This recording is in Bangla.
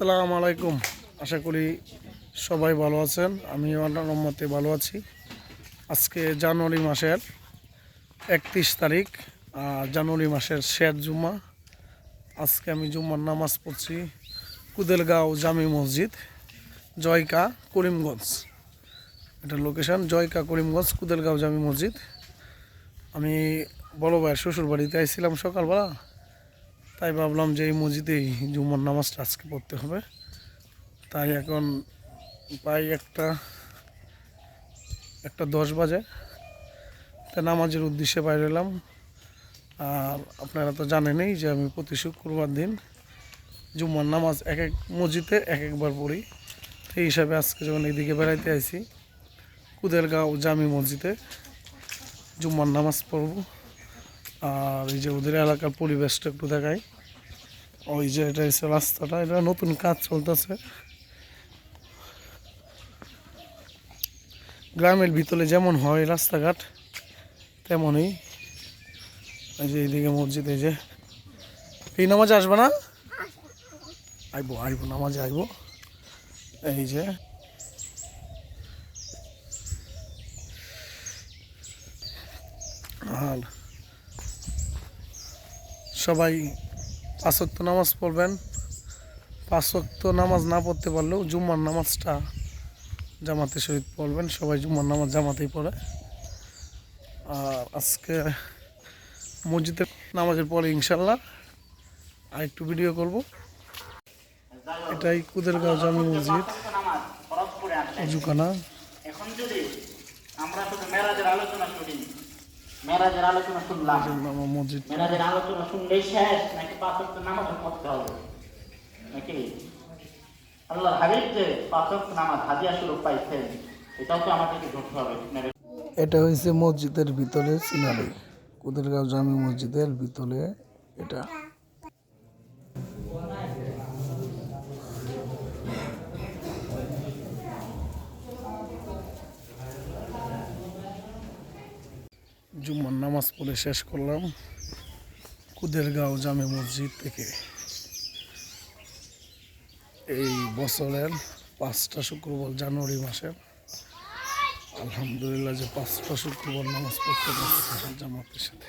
আসসালামু আলাইকুম। আশা করি সবাই ভালো আছেন আমি রহমতে ভালো আছি। আজকে জানুয়ারি মাসের একত্রিশ তারিখ জানুয়ারি মাসের শেষ জুম্মা। আজকে আমি জুম্মার নামাজ পড়ছি কুদেলগাঁও জামি মসজিদ, জয়কা করিমগঞ্জ। এটা লোকেশন জয়কা করিমগঞ্জ, কুদেলগাঁও জামি মসজিদ। আমি বড় ভাইয়ের শ্বশুর বাড়িতে আইছিলাম সকালবেলা। তাই ভাবলাম যে এই মসজিদেই জুম্মার নামাজটা আজকে পড়তে হবে। তাই এখন প্রায় একটা একটা দশ বাজে। তাই নামাজের উদ্দেশ্যে বাইরে এলাম। আর আপনারা তো জানেনই যে আমি প্রতি শুক্রবার দিন জুম্মার নামাজ এক এক মসজিদে এক একবার পড়ি। সেই হিসাবে আজকে যখন এইদিকে বেড়াইতে আইছি, কুদেরগাঁও জামি মসজিদে জুম্মার নামাজ পড়ব। আর এই যে ওদের এলাকার পরিবেশটা একটু দেখাই। ওই যে এটা হচ্ছে রাস্তাটা, এটা নতুন কাজ চলতেছে। গ্রামের ভিতরে যেমন হয় রাস্তাঘাট, তেমনই এই যে এইদিকে মসজিদ, এই যে। এই নামাজে আসবে না? আইবো আইবো, নামাজে আইবো। এই যে। আর সবাই পাঁচক্ত নামাজ পড়বেন। পাঁচক্ত নামাজ না পড়তে পারলেও জুম্মার নামাজটা জামাতে সহিত পড়বেন। সবাই জুম্মার নামাজ জামাতেই পড়ে। আর আজকে মসজিদের নামাজের পরে ইনশাল্লাহ আর একটু ভিডিও করব। এটাই কুদেরগাঁও জামি মসজিদ, অজুখানা। এখন যদি আমরা শুধু মেরাজের আলোচনা মেরাজের আলোচনা শুনলাম। মসজিদ। মেরাজের আলোচনা শুনলেই শেষ নাকি পাঁচক নামাজ পড়তে হবে? নাকি? আল্লাহ হাবিব যে পাঁচক নামাজ হাদিয়া স্বরূপ পাইছেন এটাও তো আমাদেরকে ধরতে হবে। এটা হয়েছে মসজিদের ভিতরে সিনারি। কুদেরগাঁও জামি মসজিদের ভিতরে এটা। জুম্মার নামাজ পড়ে শেষ করলাম কুদেরগাঁও জামে মসজিদ থেকে। এই বছরের পাঁচটা শুক্রবার জানুয়ারি মাসের আলহামদুলিল্লাহ যে পাঁচটা শুক্রবার নামাজ পড়তে পারছি জামাতের সাথে।